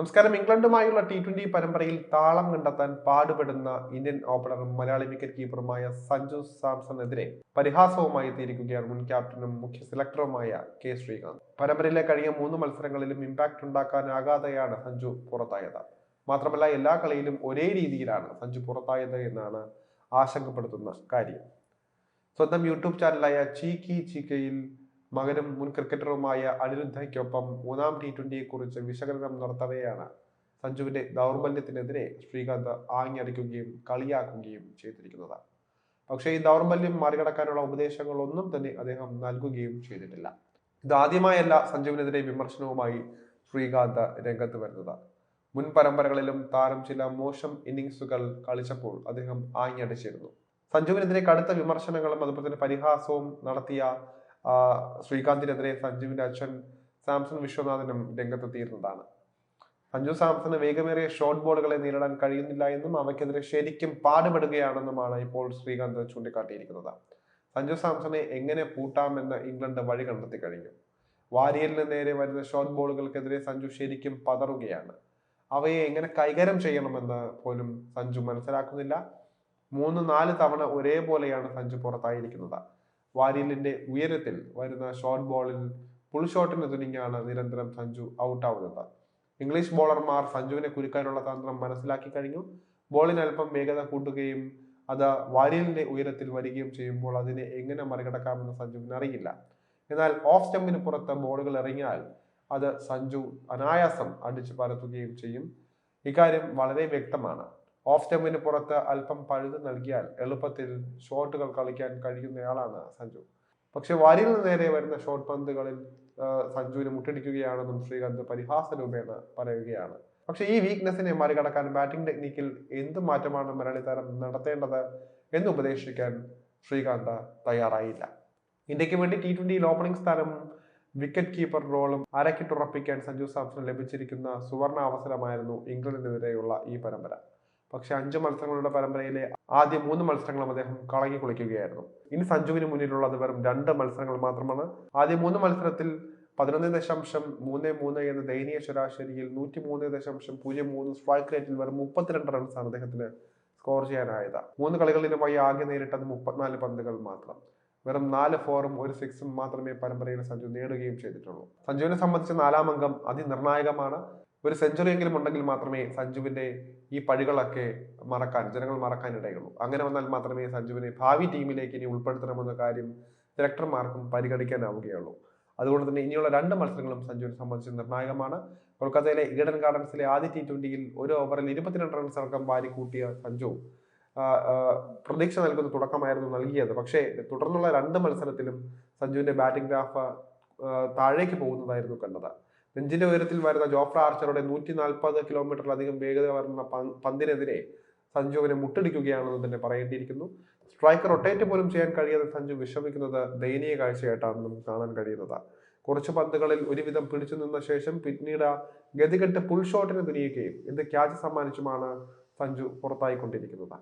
നമസ്കാരം. ഇംഗ്ലണ്ടുമായുള്ള T twenty പരമ്പരയിൽ താളം കണ്ടെത്താൻ പാടുപെടുന്ന ഇന്ത്യൻ ഓപ്പണറും മലയാളി വിക്കറ്റ് കീപ്പറുമായ സഞ്ജു സാംസണെതിരെ പരിഹാസവുമായി എത്തിയിരിക്കുകയാണ് മുൻ ക്യാപ്റ്റനും മുഖ്യ സെലക്ടറുമായ കെ ശ്രീകാന്ത്. പരമ്പരയിലെ കഴിഞ്ഞ മൂന്ന് മത്സരങ്ങളിലും ഇമ്പാക്ട് ഉണ്ടാക്കാനാകാതെയാണ് സഞ്ജു പുറത്തായത്. മാത്രമല്ല എല്ലാ കളിയിലും ഒരേ രീതിയിലാണ് സഞ്ജു പുറത്തായത് എന്നാണ് ആശങ്കപ്പെടുത്തുന്ന കാര്യം. സ്വന്തം യൂട്യൂബ് ചാനലായ ചീക്കി ചീക്കയിൽ മകനും മുൻ ക്രിക്കറ്ററുമായ അനിരുദ്ധയ്ക്കൊപ്പം മൂന്നാം ടി ട്വന്റിയെ കുറിച്ച് വിശകലനം നടത്തവെയാണ്. സഞ്ജുവിന്റെ ദൗർബല്യത്തിനെതിരെ ശ്രീകാന്ത് ആഞ്ഞടിക്കുകയും കളിയാക്കുകയും ചെയ്തിരിക്കുന്നത്. പക്ഷേ ഈ ദൗർബല്യം മറികടക്കാനുള്ള ഉപദേശങ്ങളൊന്നും തന്നെ അദ്ദേഹം നൽകുകയും ചെയ്തിട്ടില്ല. ഇതാദ്യമായല്ല സഞ്ജുവിനെതിരെ വിമർശനവുമായി ശ്രീകാന്ത് രംഗത്ത് വരുന്നത്. മുൻ പരമ്പരകളിലും താരം ചില മോശം ഇന്നിങ്സുകൾ കളിച്ചപ്പോൾ അദ്ദേഹം ആഞ്ഞടിച്ചിരുന്നു. സഞ്ജുവിനെതിരെ കടുത്ത വിമർശനങ്ങളും അതുപോലെ തന്നെ പരിഹാസവും നടത്തിയ ശ്രീകാന്തിനെതിരെ സഞ്ജുവിന്റെ അച്ഛൻ സാംസൺ വിശ്വനാഥനും രംഗത്തെത്തിയിരുന്നതാണ്. സഞ്ജു സാംസണ് വേഗമേറിയ ഷോർട്ട് ബോളുകളെ നേരിടാൻ കഴിയുന്നില്ല എന്നും അവയ്ക്കെതിരെ ശരിക്കും പാടുപെടുകയാണെന്നുമാണ് ഇപ്പോൾ ശ്രീകാന്ത് ചൂണ്ടിക്കാട്ടിയിരിക്കുന്നത്. സഞ്ജു സാംസണെ എങ്ങനെ പൂട്ടാമെന്ന് ഇംഗ്ലണ്ട് വഴി കണ്ടെത്തി കഴിഞ്ഞു. വാരിയലിന് നേരെ വരുന്ന ഷോർട്ട് ബോളുകൾക്കെതിരെ സഞ്ജു ശരിക്കും പതറുകയാണ്. അവയെ എങ്ങനെ കൈകാര്യം ചെയ്യണമെന്ന് പോലും സഞ്ജു മനസ്സിലാക്കുന്നില്ല. മൂന്ന് നാല് തവണ ഒരേപോലെയാണ് സഞ്ജു പുറത്തായിരിക്കുന്നത്. വാരിയലിന്റെ ഉയരത്തിൽ വരുന്ന ഷോർട്ട് ബോളിൽ പുൾ ഷോട്ടിന് തുനിഞ്ഞാണ് നിരന്തരം സഞ്ജു ഔട്ടാവുന്നത് ഇംഗ്ലീഷ് ബോളർമാർ സഞ്ജുവിനെ കുരുക്കാനുള്ള തന്ത്രം മനസ്സിലാക്കി കഴിഞ്ഞു. ബോളിന് അല്പം വേഗത കൂട്ടുകയും അത് വാരിയലിന്റെ ഉയരത്തിൽ വരികയും ചെയ്യുമ്പോൾ അതിനെ എങ്ങനെ മറികടക്കാമെന്ന് സഞ്ജുവിന് അറിയില്ല. എന്നാൽ ഓഫ് സ്റ്റമ്പിന് പുറത്ത് ബോളുകൾ ഇറങ്ങിയാൽ അത് സഞ്ജു അനായാസം അടിച്ചു പരത്തുകയും ചെയ്യും. ഇക്കാര്യം വളരെ വ്യക്തമാണ്. ഓഫ് സ്റ്റമ്പിന് പുറത്ത് അല്പം പഴുത് നൽകിയാൽ എളുപ്പത്തിൽ ഷോട്ടുകൾ കളിക്കാൻ കഴിയുന്നയാളാണ് സഞ്ജു. പക്ഷെ വരിയിൽ നേരെ വരുന്ന ഷോട്ട് പന്തുകളിൽ സഞ്ജുവിന് മുട്ടടിക്കുകയാണെന്നും ശ്രീകാന്ത് പരിഹാസ രൂപേണ പറയുകയാണ്. പക്ഷെ ഈ വീക്ക്നെസ്സിനെ മറികടക്കാൻ ബാറ്റിംഗ് ടെക്നിക്കിൽ എന്ത് മാറ്റമാണ് മലയാളി താരം നടത്തേണ്ടത് എന്ന് ഉപദേശിക്കാൻ ശ്രീകാന്ത് തയ്യാറായില്ല. ഇന്ത്യയ്ക്ക് വേണ്ടി ടി ട്വന്റിയിൽ ഓപ്പണിംഗ് സ്ഥാനം വിക്കറ്റ് കീപ്പർ റോളും അരക്കിട്ടുറപ്പിക്കാൻ സഞ്ജു സാംസൺ ലഭിച്ചിരിക്കുന്ന സുവർണ അവസരമായിരുന്നു ഇംഗ്ലണ്ടിനെതിരെയുള്ള ഈ പരമ്പര. പക്ഷെ അഞ്ച് മത്സരങ്ങളുടെ പരമ്പരയിലെ ആദ്യ മൂന്ന് മത്സരങ്ങളും അദ്ദേഹം കളങ്ങി കുളിക്കുകയായിരുന്നു. ഇനി സഞ്ജുവിന് മുന്നിലുള്ളത് വെറും രണ്ട് മത്സരങ്ങൾ മാത്രമാണ്. ആദ്യ മൂന്ന് മത്സരത്തിൽ പതിനൊന്ന് ദശാംശം മൂന്ന് മൂന്ന് എന്ന ദയനീയ ശരാശരിയിൽ നൂറ്റി മൂന്ന് ദശാംശം പൂജ്യം മൂന്ന് സ്ട്രൈക്ക് റേറ്റിൽ വെറും മുപ്പത്തിരണ്ട് റൺസാണ് അദ്ദേഹത്തിന് സ്കോർ ചെയ്യാനായത്. മൂന്ന് കളികളിലുമായി ആകെ നേരിട്ടത് മുപ്പത്തിനാല് പന്തുകൾ മാത്രം. വെറും നാല് ഫോറും ഒരു സിക്സും മാത്രമേ പരമ്പരയിൽ സഞ്ജു നേടുകയും ചെയ്തിട്ടുള്ളൂ. സഞ്ജുവിനെ സംബന്ധിച്ച് നാലാം അംഗം അതിനിർണായകമാണ്. ഒരു സെഞ്ചുറി എങ്കിലും ഉണ്ടെങ്കിൽ മാത്രമേ സഞ്ജുവിന്റെ ഈ പഴികളൊക്കെ മറക്കാൻ ജനങ്ങൾ മറക്കാൻ ഇടയുള്ളൂ. അങ്ങനെ വന്നാൽ മാത്രമേ സഞ്ജുവിനെ ഭാവി ടീമിലേക്ക് ഇനി ഉൾപ്പെടുത്തണമെന്ന കാര്യം ഡയറക്ടർമാർക്കും പരിഗണിക്കാനാവുകയുള്ളൂ. അതുകൊണ്ട് തന്നെ ഇനിയുള്ള രണ്ട് മത്സരങ്ങളും സഞ്ജുവിനെ സംബന്ധിച്ച് നിർണായകമാണ്. കൊൽക്കത്തയിലെ ഈഡൻ ഗാർഡൻസിലെ ആദ്യ ടി ട്വന്റിയിൽ ഒരു ഓവറിൽ ഇരുപത്തിരണ്ട് റൺസ് അടക്കം വാരി കൂട്ടിയ സഞ്ജു പ്രതീക്ഷ നൽകുന്ന തുടക്കമായിരുന്നു നൽകിയത്. പക്ഷേ തുടർന്നുള്ള രണ്ട് മത്സരത്തിലും സഞ്ജുവിന്റെ ബാറ്റിംഗ് ഗ്രാഫ് താഴേക്ക് പോകുന്നതായിരുന്നു കണ്ടത്. നെഞ്ചിന്റെ ഉയരത്തിൽ വരുന്ന ജോഫ്ര ആർച്ചറുടെ നൂറ്റി നാൽപ്പത് കിലോമീറ്ററിലധികം വേഗത വരുന്ന പന്തിനെതിരെ സഞ്ജുവിനെ മുട്ടടിക്കുകയാണെന്ന് തന്നെ പറയേണ്ടിയിരിക്കുന്നു. സ്ട്രൈക്കർ റൊട്ടേറ്റ് പോലും ചെയ്യാൻ കഴിയാതെ സഞ്ജു വിഷമിക്കുന്നത് ദയനീയ കാഴ്ചയായിട്ടാണ് നമുക്ക് കാണാൻ കഴിയുന്നത്. കുറച്ച് പന്തുകളിൽ ഒരുവിധം പിടിച്ചു നിന്ന ശേഷം പിന്നീട് ഗതികെട്ട് പുൾ ഷോട്ടിന് തുനിയുകയും ഇത് ക്യാച്ച് സമ്മാനിച്ചുമാണ് സഞ്ജു പുറത്തായിക്കൊണ്ടിരിക്കുന്നത്.